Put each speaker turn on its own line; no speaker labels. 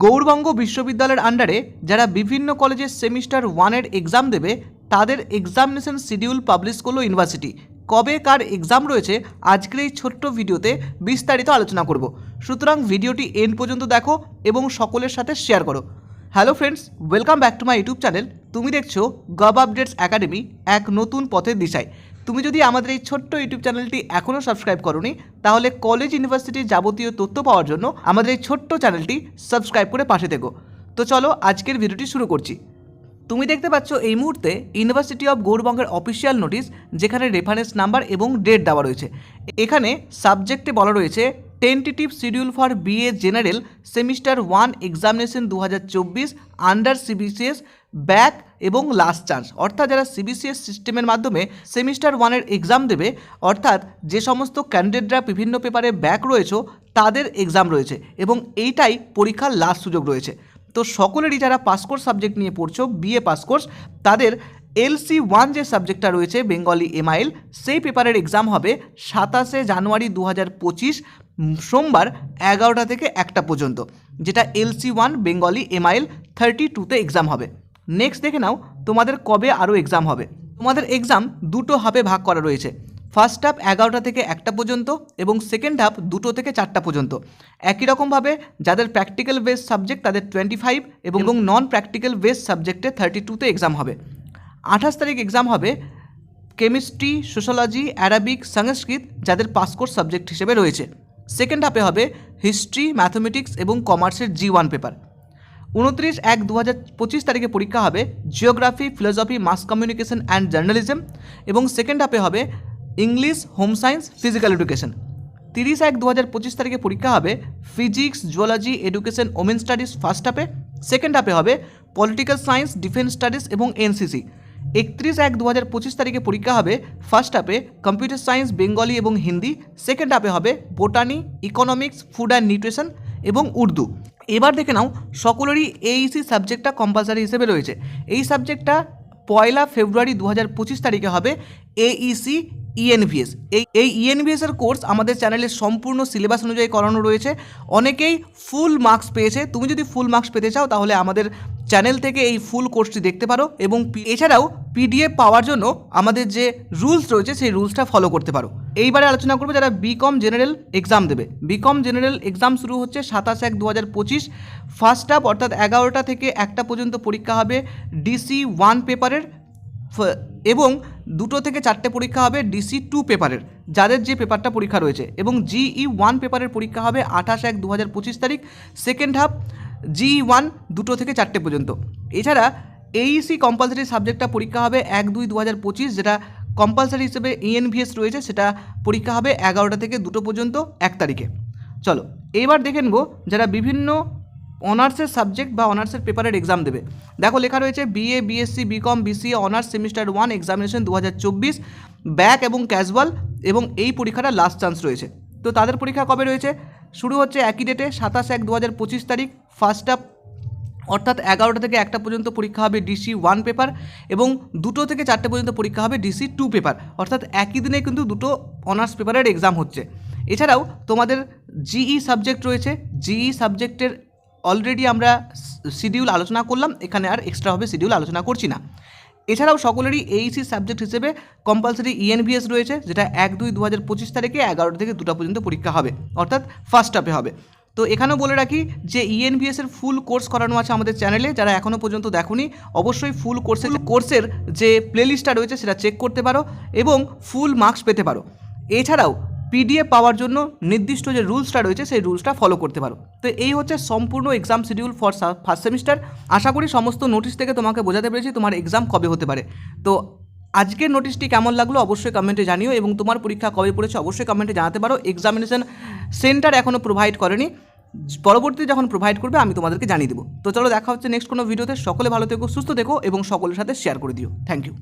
গৌরবঙ্গ বিশ্ববিদ্যালয়ের আন্ডারে যারা বিভিন্ন কলেজের সেমিস্টার ওয়ানের এক্সাম দেবে, তাদের এক্সামিনেশন শিডিউল পাবলিশ করল ইউনিভার্সিটি। কবে কার এক্সাম রয়েছে, আজকের এই ছোট্ট ভিডিওতে বিস্তারিত আলোচনা করব। সুতরাং ভিডিওটি এন্ড পর্যন্ত দেখো এবং সকলের সাথে শেয়ার করো। Hello friends welcome back to my YouTube channel তুমি দেখছ গভ আপডেটস একাডেমি এক নতুন পথের দিশায়। তুমি যদি আমাদের এই ছোট্ট ইউটিউব চ্যানেলটি এখনও সাবস্ক্রাইব করনি, তাহলে কলেজ ইউনিভার্সিটির যাবতীয় তথ্য পাওয়ার জন্য আমাদের এই ছোট্ট চ্যানেলটি সাবস্ক্রাইব করে পাশে থেকো। তো চলো আজকের ভিডিওটি শুরু করছি। তুমি দেখতে পাচ্ছ এই মুহূর্তে ইউনিভার্সিটি অফ গৌরবঙ্গের অফিসিয়াল নোটিশ যেখানে রেফারেন্স নাম্বার এবং ডেট দেওয়া রয়েছে। এখানে সাবজেক্টে বলা রয়েছে tentative schedule for BA general semester one examination দু হাজার চব্বিশ আন্ডার সিবিসিএস ব্যাক এবং লাস্ট চান্স। অর্থাৎ যারা সিবিসিএস সিস্টেমের মাধ্যমে সেমিস্টার ওয়ানের এক্সাম দেবে, অর্থাৎ যে সমস্ত ক্যান্ডিডেটরা বিভিন্ন পেপারে ব্যাক রয়েছে, তাদের এক্সাম রয়েছে এবং এইটাই পরীক্ষার লাস্ট সুযোগ রয়েছে। তো সকলেরই যারা পাসকোর্স সাবজেক্ট নিয়ে পড়ছো বিএ পাসকোর্স তাদের এলসি ওয়ান যে সাবজেক্টটা রয়েছে বেঙ্গলি এমআইএল সেই পেপারের এক্সাম হবে সাতাশে জানুয়ারি দু পঁচিশ সোমবার এগারোটা থেকে একটা পর্যন্ত, যেটা LC one Bengali MIL thirty টুতে এক্সাম হবে। নেক্সট দেখে নাও তোমাদের কবে আরও এক্সাম হবে। তোমাদের এক্সাম দুটো হাফে ভাগ করা রয়েছে। ফার্স্ট হাফ এগারোটা থেকে একটা পর্যন্ত এবং সেকেন্ড হাফ দুটো থেকে চারটা পর্যন্ত। একই রকমভাবে যাদের প্র্যাকটিক্যাল বেস সাবজেক্ট তাদের টোয়েন্টি ফাইভ এবং নন প্র্যাকটিক্যাল বেস সাবজেক্টে থার্টি টুতে এক্সাম হবে। আঠাশ তারিখ এক্সাম হবে কেমিস্ট্রি সোশ্যোলজি অ্যারাবিক সংস্কৃত যাদের পাসকোর্স সাবজেক্ট হিসেবে রয়েছে। সেকেন্ড হাফে হবে হিস্ট্রি ম্যাথমেটিক্স এবং কমার্সের জি ওয়ান পেপার উনত্রিশ এক দু হাজার পঁচিশ তারিখে পরীক্ষা হবে geography, philosophy, mass communication and journalism এবং সেকেন্ড হাফে হবে English, home science, physical education. তিরিশ এক দু হাজার পঁচিশ তারিখে পরীক্ষা হবে physics, zoology, education, women studies first হাফে। সেকেন্ড হাফে হবে পলিটিক্যাল সায়েন্স, ডিফেন্স স্টাডিজ এবং এনসিসি। একত্রিশ এক দু হাজার পঁচিশ তারিখে পরীক্ষা হবে ফার্স্ট হাফে কম্পিউটার সায়েন্স, বেঙ্গলি এবং হিন্দি। সেকেন্ড হাফে হবে botany, economics, food and nutrition এবং উর্দু। এবার দেখে নাও, সকলেরই এইসি সাবজেক্টটা কম্পালসারি হিসেবে রয়েছে। এই সাবজেক্টটা পয়লা ফেব্রুয়ারি দু হাজার পঁচিশ তারিখে হবে E এইসি ইএনভিএস এই এই ইএনভিএস এর কোর্স আমাদের চ্যানেলে সম্পূর্ণ সিলেবাস অনুযায়ী করানো রয়েছে। অনেকেই ফুল মার্কস পেয়েছে। তুমি যদি ফুল মার্কস পেতে চাও, তাহলে আমাদের চ্যানেল থেকে এই ফুল কোর্সটি দেখতে পারো এবং এছাড়াও পিডিএফ পাওয়ার জন্য আমাদের যে রুলস রয়েছে সেই রুলসটা ফলো করতে পারো। এইবারে আলোচনা করব যারা বিকম জেনারেল এক্সাম দেবে। বিকম জেনারেল এক্সাম শুরু হচ্ছে সাতাশ এক দু হাজার পঁচিশ। ফার্স্ট হাফ অর্থাৎ এগারোটা থেকে একটা পর্যন্ত পরীক্ষা হবে ডিসি ওয়ান পেপারের এবং দুটো থেকে চারটে পরীক্ষা হবে ডিসি টু পেপারের যাদের যে পেপারটা পরীক্ষা রয়েছে। এবং জিই ওয়ান পেপারের পরীক্ষা হবে আঠাশ এক দু হাজার পঁচিশ তারিখ। সেকেন্ড হাফ জিই ওয়ান দুটো থেকে চারটে পর্যন্ত। এছাড়া এইসি কম্পালসারি সাবজেক্টটা পরীক্ষা হবে এক দুই দু হাজার পঁচিশ, যেটা কম্পালসারি হিসেবে ইএনভিএস রয়েছে, সেটা পরীক্ষা হবে এগারোটা থেকে দুটো পর্যন্ত এক তারিখে। চলো এইবার দেখে নেব যারা বিভিন্ন অনার্সের সাবজেক্ট বা অনার্সের পেপারের এক্সাম দেবে। দেখো, লেখা রয়েছে BA BSc BCom BCA honours semester one examination দু হাজার চব্বিশ ব্যাক এবং ক্যাজুয়াল এবং এই পরীক্ষাটা লাস্ট চান্স রয়েছে। তো তাদের পরীক্ষা কবে রয়েছে? শুরু হচ্ছে একই ডেটে সাতাশ এক দু হাজার পঁচিশ তারিখ ফার্স্ট আপ অর্থাৎ এগারোটা থেকে একটা পর্যন্ত পরীক্ষা হবে ডিসি ওয়ান পেপার এবং দুটো থেকে চারটে পর্যন্ত পরীক্ষা হবে ডিসি টু পেপার অর্থাৎ একই দিনে কিন্তু দুটো অনার্স পেপারের এক্সাম হচ্ছে। এছাড়াও তোমাদের জিই সাবজেক্ট রয়েছে। জিই সাবজেক্টের অলরেডি আমরা শিডিউল আলোচনা করলাম। এখানে আর এক্সট্রাভাবে শিডিউল আলোচনা করছি না। এছাড়াও সকলেরই এইসি সাবজেক্ট হিসেবে কম্পালসারি ইএনভিএস রয়েছে যেটা এক দুই দু হাজার পঁচিশ তারিখে এগারোটা থেকে দুটো পর্যন্ত পরীক্ষা হবে অর্থাৎ ফার্স্ট হাফে হবে। তো এখানেও বলে রাখি যে E ইএনভিএস এর ফুল কোর্স করানো আছে আমাদের চ্যানেলে যারা এখনও পর্যন্ত দেখোনি অবশ্যই ফুল কোর্সের কোর্সের যে প্লেলিস্টটা রয়েছে সেটা চেক করতে পারো এবং ফুল মার্কস পেতে পারো। এছাড়াও পিডিএফ পাওয়ার জন্য নির্দিষ্ট যে রুলসটা রয়েছে, সেই রুলসটা ফলো করতে পারো। তো এই হচ্ছে সম্পূর্ণ exam schedule for first semester আশা করি সমস্ত নোটিশ থেকে তোমাকে বোঝাতে পেরেছি, তোমার এক্সাম কবে হতে পারে। তো আজকের নোটিশটি কেমন লাগল অবশ্যই কমেন্টে জানিও, এবং তোমার পরীক্ষা কবে পড়েছে অবশ্যই কমেন্টে জানাতে পারো। এক্সামিনেশন সেন্টার এখনও প্রোভাইড করেনি। পরবর্তীতে যখন প্রোভাইড করবে, আমি তোমাদেরকে জানিয়ে দেবো। তো চলো দেখা হচ্ছে নেক্সট কোনো ভিডিওতে সকলে ভালো থেকো, সুস্থ থেকো, এবং সকলের সাথে শেয়ার করে দিও। Thank you